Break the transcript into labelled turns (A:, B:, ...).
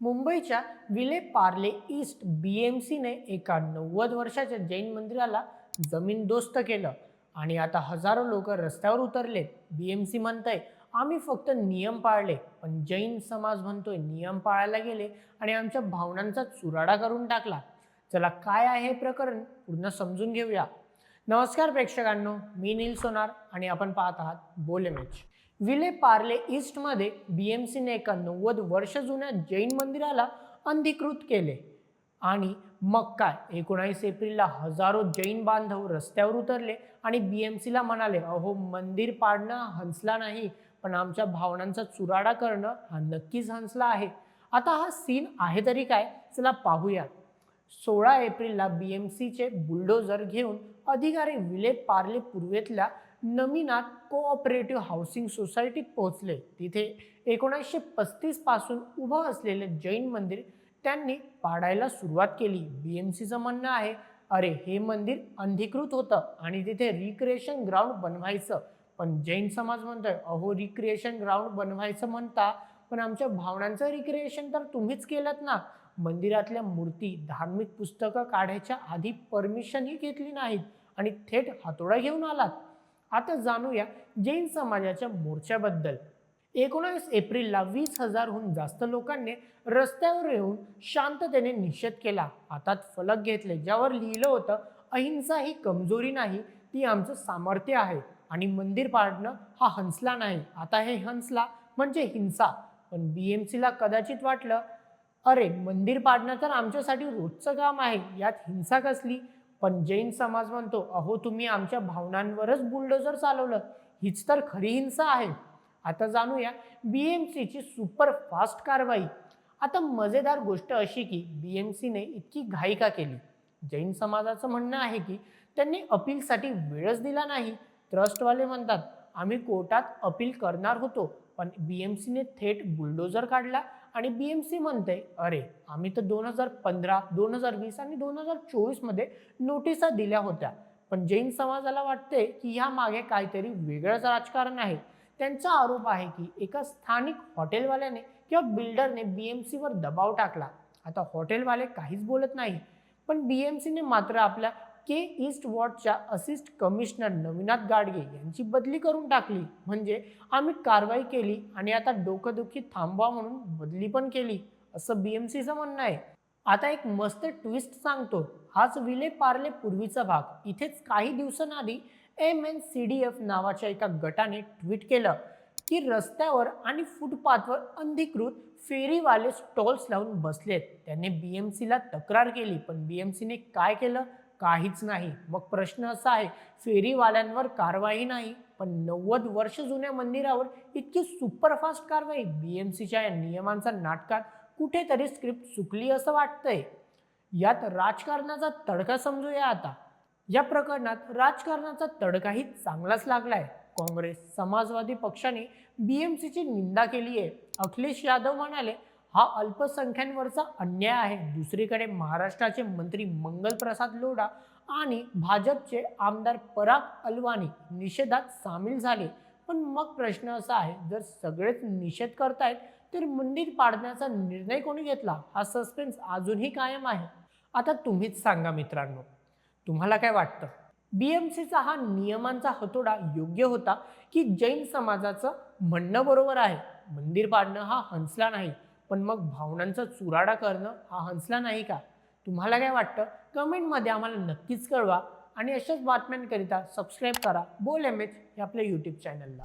A: मुंबईच्या Vile Parle east B M सीने एका नव्वद वर्षाच्या जैन मंदिराला जमीनदोस्त केलं. आणि आता हजारो लोक रस्त्यावर उतरलेत बी एम सी म्हणतंय आम्ही फक्त नियम पाळले पण जैन समाज म्हणतोय नियम पाळायला गेले आणि आमच्या भावनांचा चुराडा करून टाकला. चला काय आहे हे प्रकरण पूर्ण समजून घेऊया. नमस्कार प्रेक्षकांनो. मी नील सोनार आणि आपण पाहत आहात बोले मॅच. विले पार्ले ईस्टमध्ये बी एम सीने एका नव्वद वर्ष जुन्या जैन मंदिराला अंधीकृत केले. आणि मग काय? एकोणावीस एप्रिलला हजारो जैन बांधव रस्त्यावर उतरले आणि बी एम सीला म्हणाले अहो मंदिर पाडणं हंसला नाही पण आमच्या भावनांचा चुराडा करणं हा नक्कीच हंसला आहे. आता हा सीन आहे तरी काय? चला पाहूया. सोळा एप्रिलला बी एम सीचे बुलडोजर घेऊन अधिकारी विले पार्ले पूर्वेतल्या नमिनात कोऑपरेटिव्ह हाऊसिंग सोसायटीत पोहोचले. तिथे एकोणीसशे पस्तीसपासून उभं असलेले जैन मंदिर त्यांनी पाडायला सुरुवात केली. बी एम सीचं म्हणणं आहे अरे हे मंदिर अंधीकृत होतं आणि तिथे रिक्रिएशन ग्राउंड बनवायचं. पण जैन समाज म्हणतोय अहो रिक्रिएशन ग्राउंड बनवायचं म्हणता पण आमच्या भावनांचं रिक्रिएशन तर तुम्हीच केलं ना. मंदिरातल्या मूर्ती धार्मिक पुस्तकं काढायच्या आधी परमिशनही घेतली नाहीत आणि थेट हातोडा घेऊन आलात. आता जाणूया जैन समाजाच्या मोर्चाबद्दल. एकोणावीस एप्रिलला वीस हजारहून जास्त लोकांनी रस्त्यावर येऊन शांततेने निषेध केला. हातात फलक घेतले ज्यावर लिहिलं होतं अहिंसा ही कमजोरी नाही ती आमचं सामर्थ्य आहे आणि मंदिर पाडणं हा हंसला नाही. आता हे हंसला म्हणजे हिंसा. पण बी एम सीला कदाचित वाटलं अरे मंदिर पाडणं तर आमच्यासाठी रोजचं काम आहे यात हिंसा कसली? पण जैन समाज म्हणतो अहो तुम्ही आमच्या भावनांवरच बुलडोजर चालवलं. हीच तर खरी हिंसा आहे. आता जाणूया बी एम सीची सुपर फास्ट कारवाई. आता मजेदार गोष्ट अशी की बी एम सीने इतकी घाई का केली. जैन समाजाचं म्हणणं आहे की त्यांनी अपीलसाठी वेळच दिला नाही. ट्रस्टवाले म्हणतात आम्ही कोर्टात अपील करणार होतो पण बी एम सीने थेट बुलडोजर काढला. आणि बी एम सी म्हणते अरे आम्ही तर दोन हजार पंधरा दोन हजार वीस आणि दोन हजार चोवीसमध्ये नोटिसा दिल्या होत्या. पण जैन समाजाला वाटते की ह्या मागे काहीतरी वेगळंच राजकारण आहे. त्यांचा आरोप आहे की एका स्थानिक हॉटेलवाल्याने किंवा बिल्डरने बी एम सीवर दबाव टाकला. आता हॉटेलवाले काहीच बोलत नाही. पण बी एम सीने मात्र आपल्या के ईस्ट वॉर्डच्या असिस्ट कमिशनर नवीनाथ गाडगे यांची बदली करून टाकली. म्हणजे आम्ही कारवाई केली आणि आता डोकंदुखी थांबवा म्हणून बदली पण केली असं बी एम सीचं म्हणणं आहे. आता एक मस्त ट्विस्ट सांगतो. हाच विले पार्ले पूर्वीचा भाग. इथेच काही दिवसांआधी M N C D F नावाच्या एका गटाने ट्विट केलं की रस्त्यावर आणि फुटपाथवर अधिकृत फेरीवाले स्टॉल्स लावून बसलेत. त्यांनी बी एम सीला तक्रार केली पण बी एम सीने काय केलं? काहीच नाही. मग प्रश्न असा आहे फेरीवाल्यांवर कारवाई नाही पण नव्वद वर्ष जुन्या मंदिरावर इतकी सुपरफास्ट कारवाई बी एम सीच्या या नियमांचा नाटकात कुठेतरी स्क्रिप्ट चुकली असं वाटतंय. यात राजकारणाचा तडका समजूया आता. या प्रकरणात राजकारणाचा तडकाही चांगलाच लागलाय. काँग्रेस समाजवादी पक्षाने बी एम सीची निंदा केली आहे अखिलेश यादव म्हणाले हा अल्पसंख्यांवरचा अन्याय आहे. दुसरीकडे महाराष्ट्राचे मंत्री मंगलप्रसाद लोढा आणि भाजपचे आमदार पराग अलवानी निषेधात सामील झाले. पण मग प्रश्न असा आहे जर सगळेच निषेध करतायत तर मंदिर पाडण्याचा निर्णय कोणी घेतला? हा सस्पेन्स अजूनही कायम आहे. आता तुम्हीच सांगा मित्रांनो तुम्हाला काय वाटतं? बी एम सीचा हा नियमांचा हतोडा योग्य होता की जैन समाजाचं म्हणणं बरोबर आहे? मंदिर पाडणं हा हंसला नाही. पण मग भावनांचा चुराडा करणं हा हंसला नाही का? तुम्हाला काय वाटतं? कमेंटमध्ये आम्हाला नक्कीच कळवा आणि अशाच बातम्यांकरिता सबस्क्राईब करा. बोल एम एच हे आपल्या यूट्यूब चॅनलला